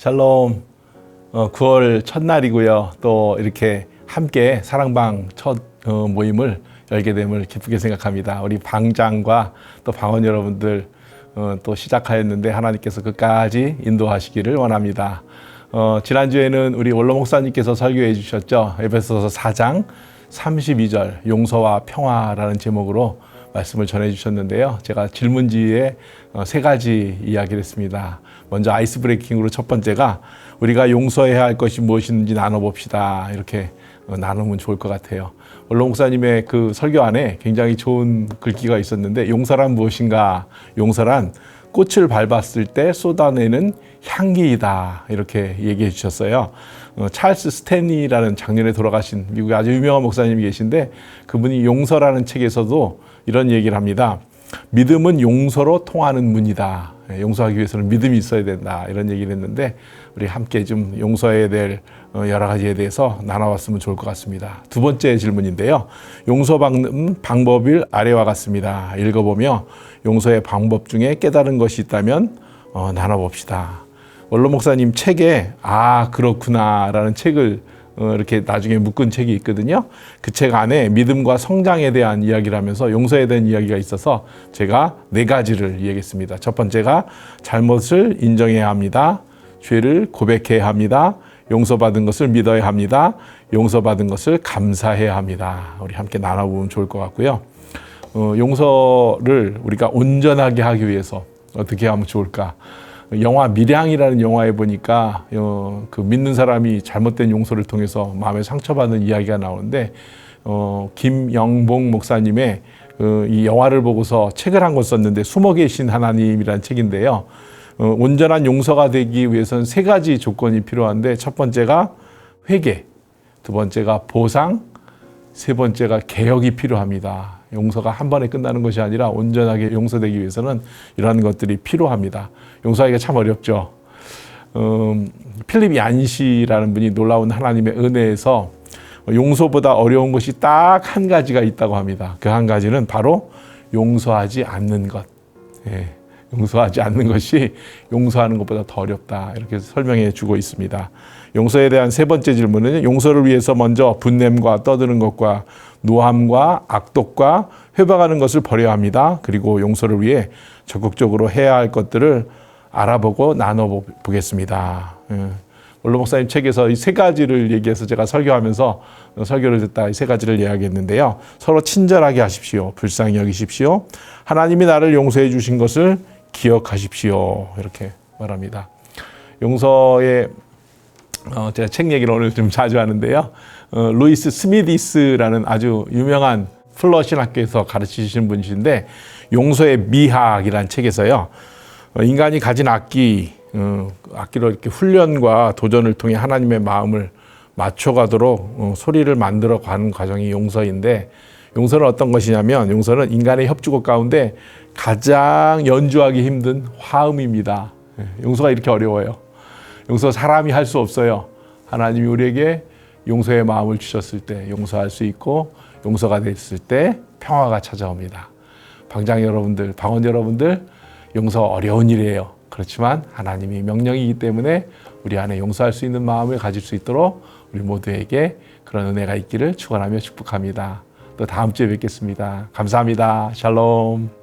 샬롬. 어, 9월 첫날이고요. 또 이렇게 함께 사랑방 첫 어, 모임을 열게 됨을 기쁘게 생각합니다. 우리 방장과 또 방원 여러분들 어, 또 시작하였는데 하나님께서 끝까지 인도하시기를 원합니다. 어, 지난주에는 우리 원로 목사님께서 설교해 주셨죠. 에베소서 4장 32절 용서와 평화라는 제목으로 말씀을 전해 주셨는데요. 제가 질문지에 어, 세 가지 이야기를 했습니다. 먼저 아이스 브레이킹으로 첫 번째가 우리가 용서해야 할 것이 무엇인지 나눠봅시다. 이렇게 어, 나누면 좋을 것 같아요. 원로 목사님의 그 설교 안에 굉장히 좋은 글귀가 있었는데 용서란 무엇인가? 용서란 꽃을 밟았을 때 쏟아내는 향기이다. 이렇게 얘기해 주셨어요. 어, 찰스 스탠리라는 작년에 돌아가신 미국의 아주 유명한 목사님이 계신데 그분이 용서라는 책에서도 이런 얘기를 합니다. 믿음은 용서로 통하는 문이다. 예, 용서하기 위해서는 믿음이 있어야 된다. 이런 얘기를 했는데 우리 함께 좀 용서해야 될 어, 여러 가지에 대해서 나눠봤으면 좋을 것 같습니다. 두 번째 질문인데요. 용서받는 방법을 아래와 같습니다. 읽어보며 용서의 방법 중에 깨달은 것이 있다면 어, 나눠봅시다. 원로 목사님 책에 아 그렇구나라는 책을 어, 이렇게 나중에 묶은 책이 있거든요. 그 책 안에 믿음과 성장에 대한 이야기를 하면서 용서에 대한 이야기가 있어서 제가 네 가지를 이야기했습니다. 첫 번째가 잘못을 인정해야 합니다. 죄를 고백해야 합니다. 용서받은 것을 믿어야 합니다. 용서받은 것을 감사해야 합니다. 우리 함께 나눠보면 좋을 것 같고요. 어, 용서를 우리가 온전하게 하기 위해서 어떻게 하면 좋을까? 영화 미량이라는 영화에 보니까 어, 그 믿는 사람이 잘못된 용서를 통해서 마음에 상처받는 이야기가 나오는데 어, 김영봉 목사님의 그, 이 영화를 보고서 책을 한 권 썼는데 숨어 계신 하나님이라는 책인데요. 어, 온전한 용서가 되기 위해서는 세 가지 조건이 필요한데 첫 번째가 회개, 두 번째가 보상, 세 번째가 개혁이 필요합니다. 용서가 한 번에 끝나는 것이 아니라 온전하게 용서되기 위해서는 이러한 것들이 필요합니다. 용서하기가 참 어렵죠. 음, 필립 얀시라는 분이 놀라운 하나님의 은혜에서 용서보다 어려운 것이 딱 한 가지가 있다고 합니다. 그 한 가지는 바로 용서하지 않는 것. 예, 용서하지 않는 것이 용서하는 것보다 더 어렵다. 이렇게 설명해 주고 있습니다. 용서에 대한 세 번째 질문은 용서를 위해서 먼저 분냄과 떠드는 것과 노함과 악독과 회방하는 것을 버려야 합니다. 그리고 용서를 위해 적극적으로 해야 할 것들을 알아보고 나눠 보겠습니다. 예. 원로 목사님 책에서 이 세 가지를 얘기해서 제가 설교하면서 설교를 듣다 이 세 가지를 이야기했는데요. 서로 친절하게 하십시오. 불쌍히 여기십시오. 하나님이 나를 용서해 주신 것을 기억하십시오. 이렇게 말합니다. 용서의 어, 제가 책 얘기를 오늘 좀 자주 하는데요. 어, 루이스 스미디스라는 아주 유명한 플러신 학교에서 가르치시는 분이신데 용서의 미학이라는 책에서요. 어, 인간이 가진 악기, 어, 악기로 이렇게 훈련과 도전을 통해 하나님의 마음을 맞춰가도록 어, 소리를 만들어 가는 과정이 용서인데 용서는 어떤 것이냐면 용서는 인간의 협주곡 가운데 가장 연주하기 힘든 화음입니다. 예, 용서가 이렇게 어려워요. 용서 사람이 할 수 없어요. 하나님이 우리에게 용서의 마음을 주셨을 때 용서할 수 있고 용서가 됐을 때 평화가 찾아옵니다. 방장 여러분들, 방원 여러분들 용서 어려운 일이에요. 그렇지만 하나님이 명령이기 때문에 우리 안에 용서할 수 있는 마음을 가질 수 있도록 우리 모두에게 그런 은혜가 있기를 축원하며 축복합니다. 또 다음 주에 뵙겠습니다. 감사합니다. 샬롬.